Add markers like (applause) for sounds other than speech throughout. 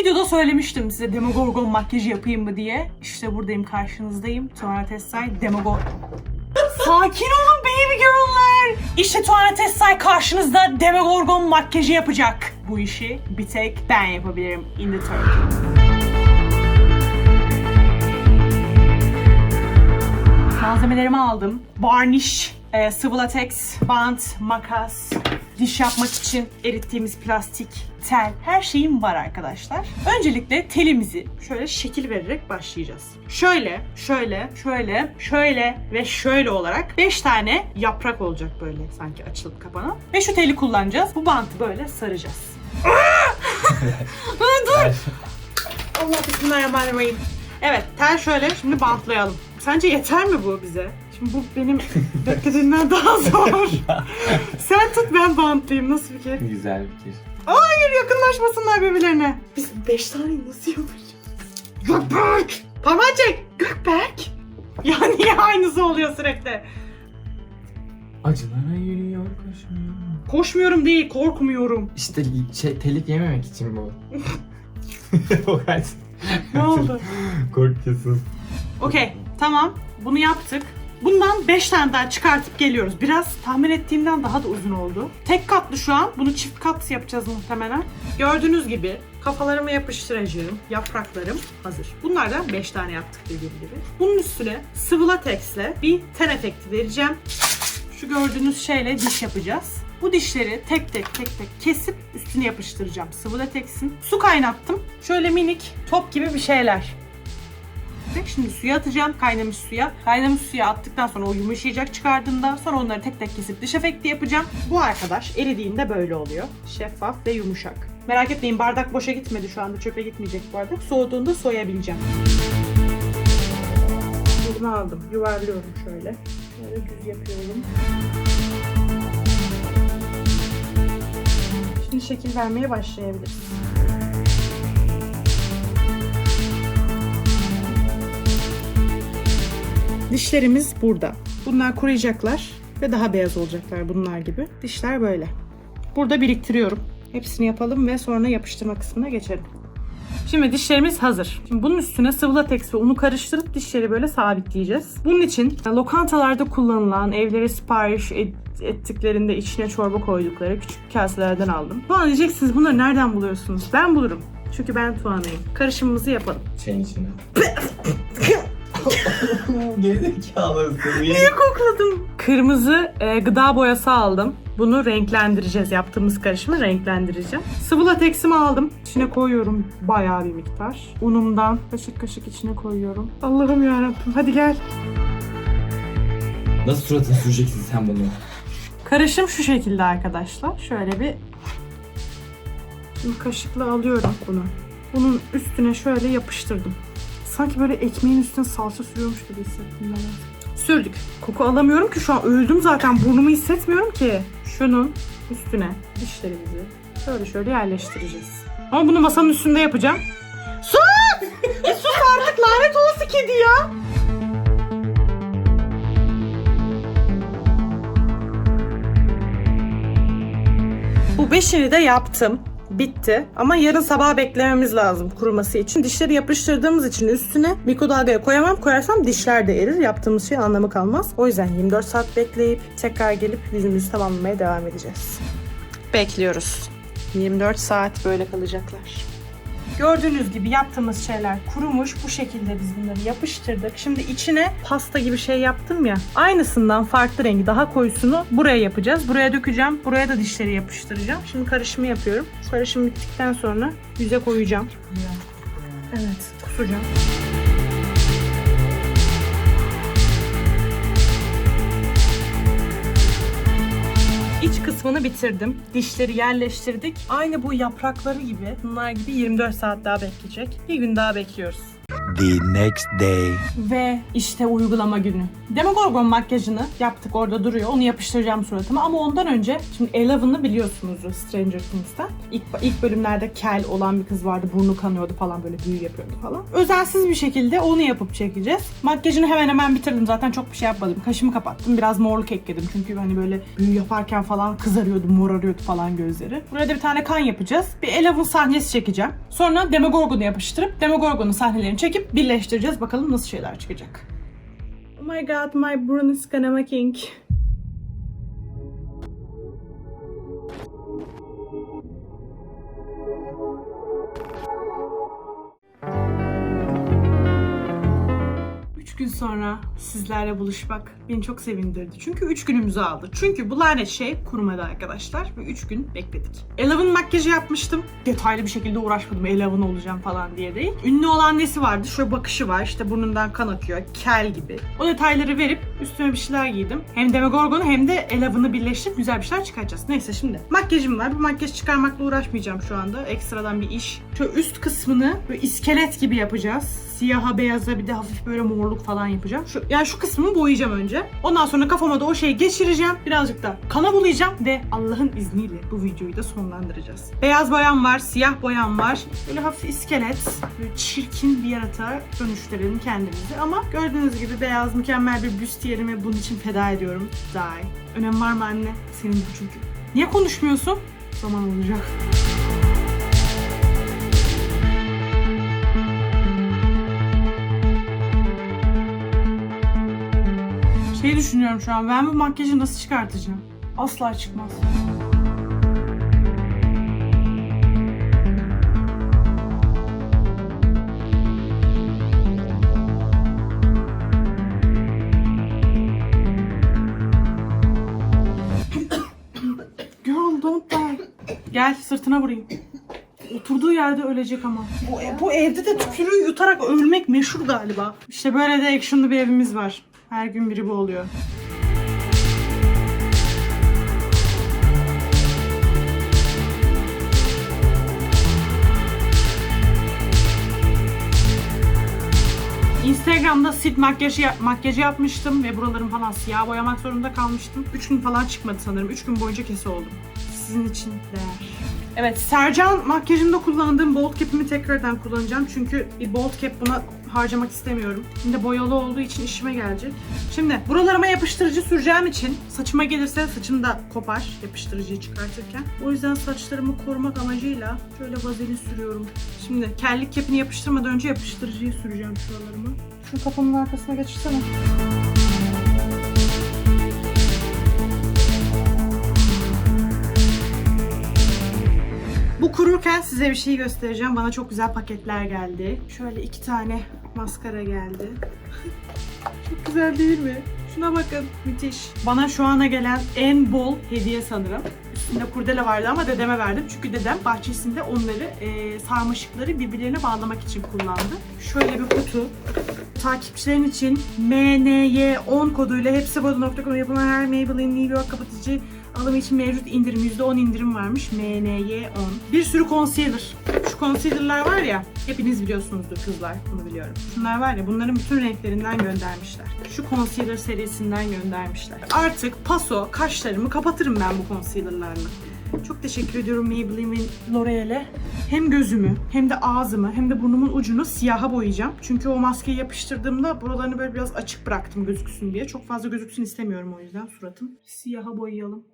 videoda söylemiştim size Demogorgon makyajı yapayım mı diye. İşte buradayım karşınızdayım. Tuana Tessay Demogorgon. Sakin olun baby girl'ler. İşte Tuana Tessay karşınızda Demogorgon makyajı yapacak. Bu işi bir tek ben yapabilirim in the Turkey. Malzemelerimi aldım. Varnish, e, sıvı lateks, bant, makas, diş yapmak için erittiğimiz plastik, tel, her şeyim var arkadaşlar. Öncelikle telimizi şöyle şekil vererek başlayacağız. Şöyle, şöyle, şöyle, şöyle ve şöyle olarak 5 tane yaprak olacak böyle sanki açılıp kapanan. Ve şu teli kullanacağız. Bu bantı böyle saracağız. (laughs) Dur! Allah bismillahirrahmanirrahim. Evet tel şöyle şimdi bantlayalım. Sence yeter mi bu bize? Bu benim beklediğimden daha zor. (laughs) Sen tut ben bantlayayım. Nasıl fikir? Güzel fikir. Hayır yakınlaşmasınlar birbirlerine. Biz beş tane nasıl yapacağız? Gökberk! Parmağı çek! Gökberk! Ya niye (laughs) aynısı oluyor sürekli? Acılara yürüyor koşmuyor. Koşmuyorum değil, korkmuyorum. İşte şey, telif yememek için bu. (laughs) o kaç. Ne oldu? Korkuyorsun. Okey, tamam. Bunu yaptık. Bundan 5 tane daha çıkartıp geliyoruz. Biraz tahmin ettiğimden daha da uzun oldu. Tek katlı şu an. Bunu çift kat yapacağız muhtemelen. Gördüğünüz gibi kafalarıma yapıştıracağım yapraklarım hazır. Bunlardan 5 tane yaptık dediğim gibi. Bunun üstüne sıvı lateksle bir ten efekti vereceğim. Şu gördüğünüz şeyle diş yapacağız. Bu dişleri tek tek tek tek kesip üstüne yapıştıracağım. Sıvı lateksin. Su kaynattım. Şöyle minik top gibi bir şeyler. Ve Şimdi suya atacağım kaynamış suya. Kaynamış suya attıktan sonra o yumuşayacak çıkardığımda sonra onları tek tek kesip dış efekti yapacağım. Bu arkadaş eridiğinde böyle oluyor. Şeffaf ve yumuşak. Merak etmeyin bardak boşa gitmedi şu anda çöpe gitmeyecek bardak. Soğuduğunda soyabileceğim. Elime aldım. Yuvarlıyorum şöyle. Şöyle düz yapıyorum. Şimdi şekil vermeye başlayabiliriz. Dişlerimiz burada. Bunlar kuruyacaklar ve daha beyaz olacaklar bunlar gibi. Dişler böyle. Burada biriktiriyorum. Hepsini yapalım ve sonra yapıştırma kısmına geçelim. Şimdi dişlerimiz hazır. Şimdi bunun üstüne sıvı lateks ve unu karıştırıp dişleri böyle sabitleyeceğiz. Bunun için lokantalarda kullanılan, evlere sipariş et- ettiklerinde içine çorba koydukları küçük kaselerden aldım. Tuğan diyeceksiniz bunları nereden buluyorsunuz? Ben bulurum. Çünkü ben Tuğan'ayım. Karışımımızı yapalım. Şeyin içinde. (laughs) Gerizekalısın. Niye kokladım? Kırmızı e, gıda boyası aldım. Bunu renklendireceğiz. Yaptığımız karışımı renklendireceğim. Sıvı lateksimi aldım. İçine koyuyorum bayağı bir miktar. Unumdan kaşık kaşık içine koyuyorum. Allah'ım yarabbim. Hadi gel. Nasıl suratını süreceksin sen bunu? Karışım şu şekilde arkadaşlar. Şöyle bir Şimdi kaşıkla alıyorum bunu. Bunun üstüne şöyle yapıştırdım. Sanki böyle ekmeğin üstüne salça sürüyormuş gibi hissettim ben. Sürdük. Koku alamıyorum ki şu an öldüm zaten. Burnumu hissetmiyorum ki. Şunun üstüne dişlerimizi şöyle şöyle yerleştireceğiz. Ama bunu masanın üstünde yapacağım. Sus! (laughs) e sus artık lanet olası kedi ya. Bu beşini de yaptım. Bitti. Ama yarın sabah beklememiz lazım kuruması için. Dişleri yapıştırdığımız için üstüne mikrodalgaya koyamam. Koyarsam dişler de erir. Yaptığımız şey anlamı kalmaz. O yüzden 24 saat bekleyip tekrar gelip yüzümüzü tamamlamaya devam edeceğiz. Bekliyoruz. 24 saat böyle kalacaklar. Gördüğünüz gibi yaptığımız şeyler kurumuş. Bu şekilde biz bunları yapıştırdık. Şimdi içine pasta gibi şey yaptım ya. Aynısından farklı rengi daha koyusunu buraya yapacağız. Buraya dökeceğim. Buraya da dişleri yapıştıracağım. Şimdi karışımı yapıyorum. Karışım bittikten sonra yüze koyacağım. Evet, kusacağım. İç kısmını bitirdim. Dişleri yerleştirdik. Aynı bu yaprakları gibi, bunlar gibi 24 saat daha bekleyecek. Bir gün daha bekliyoruz. The next day. Ve işte uygulama günü. Demogorgon makyajını yaptık orada duruyor. Onu yapıştıracağım suratıma ama ondan önce şimdi Eleven'ı biliyorsunuzdur Stranger Things'ten. İlk, ilk bölümlerde kel olan bir kız vardı. Burnu kanıyordu falan böyle büyü yapıyordu falan. Özensiz bir şekilde onu yapıp çekeceğiz. Makyajını hemen hemen bitirdim. Zaten çok bir şey yapmadım. Kaşımı kapattım. Biraz morluk ekledim. Çünkü hani böyle büyü yaparken falan kızarıyordu, morarıyordu falan gözleri. Buraya da bir tane kan yapacağız. Bir Eleven sahnesi çekeceğim. Sonra Demogorgon'u yapıştırıp Demogorgon'un sahnelerini çekip birleştireceğiz. Bakalım nasıl şeyler çıkacak. Oh my god, my burn is gonna king. Gün sonra sizlerle buluşmak beni çok sevindirdi. Çünkü üç günümüzü aldı. Çünkü bu lanet şey kurumadı arkadaşlar ve üç gün bekledik. Eleven makyajı yapmıştım. Detaylı bir şekilde uğraşmadım Eleven olacağım falan diye değil. Ünlü olan nesi vardı? Şöyle bakışı var. işte burnundan kan akıyor. Kel gibi. O detayları verip üstüme bir şeyler giydim. Hem Demogorgon'u hem de Eleven'ı birleştirip güzel bir şeyler çıkaracağız. Neyse şimdi makyajım var. Bu makyaj çıkarmakla uğraşmayacağım şu anda. Ekstradan bir iş. Şöyle üst kısmını böyle iskelet gibi yapacağız siyaha beyaza bir de hafif böyle morluk falan yapacağım. Şu, yani şu kısmını boyayacağım önce. Ondan sonra kafama da o şeyi geçireceğim. Birazcık da kana bulayacağım ve Allah'ın izniyle bu videoyu da sonlandıracağız. Beyaz boyam var, siyah boyam var. Böyle hafif iskelet, böyle çirkin bir yaratığa dönüştürelim kendimizi. Ama gördüğünüz gibi beyaz mükemmel bir büstiyerim ve bunun için feda ediyorum. Die. Önem var mı anne? Senin bu çünkü. Niye konuşmuyorsun? Zaman olacak. Şey düşünüyorum şu an. Ben bu makyajı nasıl çıkartacağım? Asla çıkmaz. Gel sırtına vurayım. Oturduğu yerde ölecek ama. Bu, bu evde de tükürüğü yutarak ölmek meşhur galiba. İşte böyle de actionlı bir evimiz var. Her gün biri bu oluyor. Instagram'da sit makyajı, makyajı yapmıştım ve buralarım falan siyah boyamak zorunda kalmıştım. 3 gün falan çıkmadı sanırım. 3 gün boyunca kese oldum. Sizin için değer. Evet, Sercan makyajımda kullandığım bold cap'imi tekrardan kullanacağım. Çünkü bir bold cap buna harcamak istemiyorum. Şimdi boyalı olduğu için işime gelecek. Şimdi buralarıma yapıştırıcı süreceğim için saçıma gelirse saçım da kopar yapıştırıcıyı çıkartırken. O yüzden saçlarımı korumak amacıyla şöyle vazelin sürüyorum. Şimdi kellik cap'ini yapıştırmadan önce yapıştırıcıyı süreceğim şuralarıma. Şu kafamın arkasına geçirsene. Bu kururken size bir şey göstereceğim. Bana çok güzel paketler geldi. Şöyle iki tane maskara geldi. (laughs) çok güzel değil mi? Şuna bakın. Müthiş. Bana şu ana gelen en bol hediye sanırım. Üstünde kurdele vardı ama dedeme verdim. Çünkü dedem bahçesinde onları e, sarmaşıkları birbirlerine bağlamak için kullandı. Şöyle bir kutu. Takipçilerin için MNY10 koduyla hepsibodu.com yapılan her Maybelline New York kapatıcı alımı için mevcut indirim %10 indirim varmış MNY10. Bir sürü concealer. Şu concealer'lar var ya hepiniz biliyorsunuzdur kızlar bunu biliyorum. Şunlar var ya bunların bütün renklerinden göndermişler. Şu concealer serisinden göndermişler. Artık paso kaşlarımı kapatırım ben bu concealer'larla. Çok teşekkür ediyorum Maybelline L'Oreal'e. Hem gözümü hem de ağzımı hem de burnumun ucunu siyaha boyayacağım. Çünkü o maskeyi yapıştırdığımda buralarını böyle biraz açık bıraktım gözüksün diye. Çok fazla gözüksün istemiyorum o yüzden suratım. Siyaha boyayalım.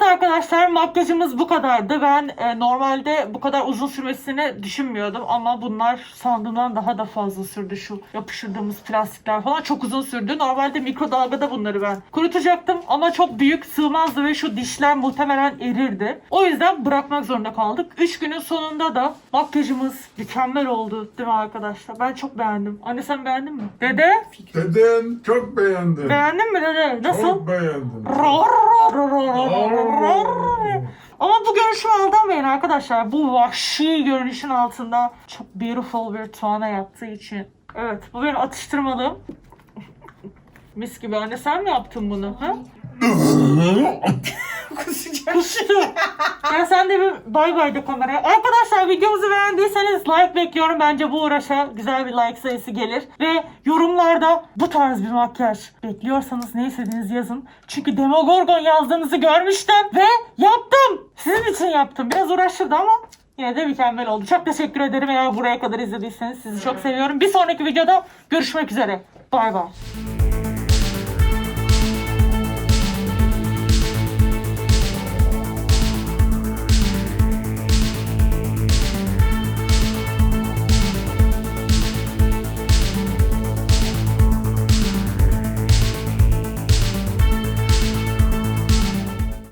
Evet arkadaşlar makyajımız bu kadardı. Ben e, normalde bu kadar uzun sürmesini düşünmüyordum ama bunlar sandığımdan daha da fazla sürdü şu yapıştırdığımız plastikler falan çok uzun sürdü. Normalde mikrodalgada bunları ben kurutacaktım ama çok büyük sığmazdı ve şu dişler muhtemelen erirdi. O yüzden bırakmak zorunda kaldık. 3 günün sonunda da makyajımız mükemmel oldu değil mi arkadaşlar? Ben çok beğendim. Anne sen beğendin mi? Dede? Dedem çok beğendim. Beğendin mi dede? Nasıl? Çok beğendim. Ama bu görünüşümü aldanmayın arkadaşlar. Bu vahşi görünüşün altında çok beautiful bir tuana yattığı için. Evet bu benim atıştırmalığım. Mis gibi anne sen mi yaptın bunu? Ha? Diyecek. Kustu. ya sen de bir bay bay de kameraya. Arkadaşlar videomuzu beğendiyseniz like bekliyorum. Bence bu uğraşa güzel bir like sayısı gelir. Ve yorumlarda bu tarz bir makyaj bekliyorsanız ne istediğinizi yazın. Çünkü Demogorgon yazdığınızı görmüştüm. Ve yaptım. Sizin için yaptım. Biraz uğraştırdı ama Yine de mükemmel oldu. Çok teşekkür ederim eğer buraya kadar izlediyseniz. Sizi çok seviyorum. Bir sonraki videoda görüşmek üzere. Bay bay.